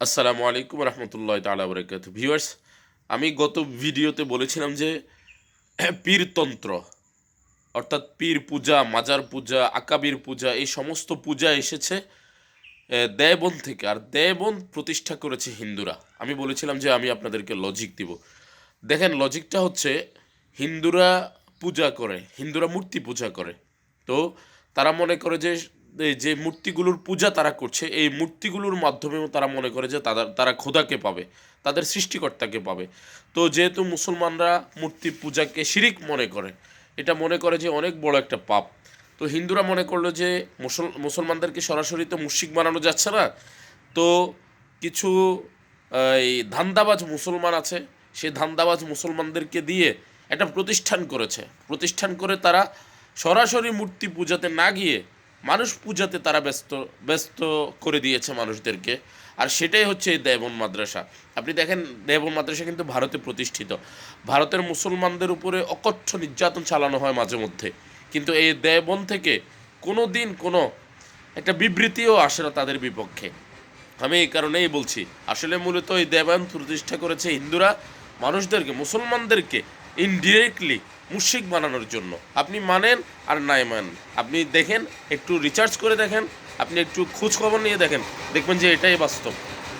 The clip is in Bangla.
আসসালামু আলাইকুম রহমতুল্লাহ তালা বরকাত ভিউয়ার্স, আমি গত ভিডিওতে বলেছিলাম যে, পীরতন্ত্র, অর্থাৎ পীর পূজা, মাজার পূজা, আকাবির পূজা, এই সমস্ত পূজা এসেছে দেবন থেকে। আর দেবন প্রতিষ্ঠা করেছে হিন্দুরা। আমি বলেছিলাম যে, আমি আপনাদেরকে লজিক দিব। দেখেন লজিকটা হচ্ছে, হিন্দুরা পূজা করে, হিন্দুরা মূর্তি পূজা করে। তো তারা মনে করে যে যে মূর্তিগুলোর পূজা তারা করছে, এই মূর্তিগুলোর মাধ্যমেও তারা মনে করে যে তারা তারা খোদাকে পাবে, তাদের সৃষ্টিকর্তাকে পাবে। তো যেহেতু মুসলমানরা মূর্তি পূজাকে শিরিক মনে করে, এটা মনে করে যে অনেক বড় একটা পাপ। তো হিন্দুরা মনে করল যে মুসল, মুসলমানদেরকে সরাসরি তো মুশিক বানানো যাচ্ছে না। তো কিছু, এই ধান্দাবাজ মুসলমান আছে সেই ধান্দাবাজ মুসলমানদেরকে দিয়ে একটা প্রতিষ্ঠান করেছে। প্রতিষ্ঠান করে তারা সরাসরি মূর্তি পূজাতে না গিয়ে মানুষ পূজাতে তারা ব্যস্ত ব্যস্ত করে দিয়েছে মানুষদেরকে। আর সেটাই হচ্ছে এই দেবন মাদ্রাসা। আপনি দেখেন, দেবন মাদ্রাসা কিন্তু ভারতে প্রতিষ্ঠিত। ভারতের মুসলমানদের উপরে অকথ্য নির্যাতন চালানো হয় মাঝে মধ্যে। কিন্তু এই দেবন থেকে কোনো দিন কোনো একটা বিবৃতিও আসে না তাদের বিপক্ষে। আমি এই কারণেই বলছি, আসলে মূলত এই দেবায়ন প্রতিষ্ঠা করেছে হিন্দুরা। মানুষদেরকে, মুসলমানদেরকে ইনডিরেক্টলি মুশিক বানানোর জন্য। আপনি মানেন আর নাই মানেন। আপনি দেখেন, একটু রিচার্জ করে দেখেন, আপনি একটু খোঁজখবর নিয়ে দেখেন, দেখবেন যে এটাই বাস্তব।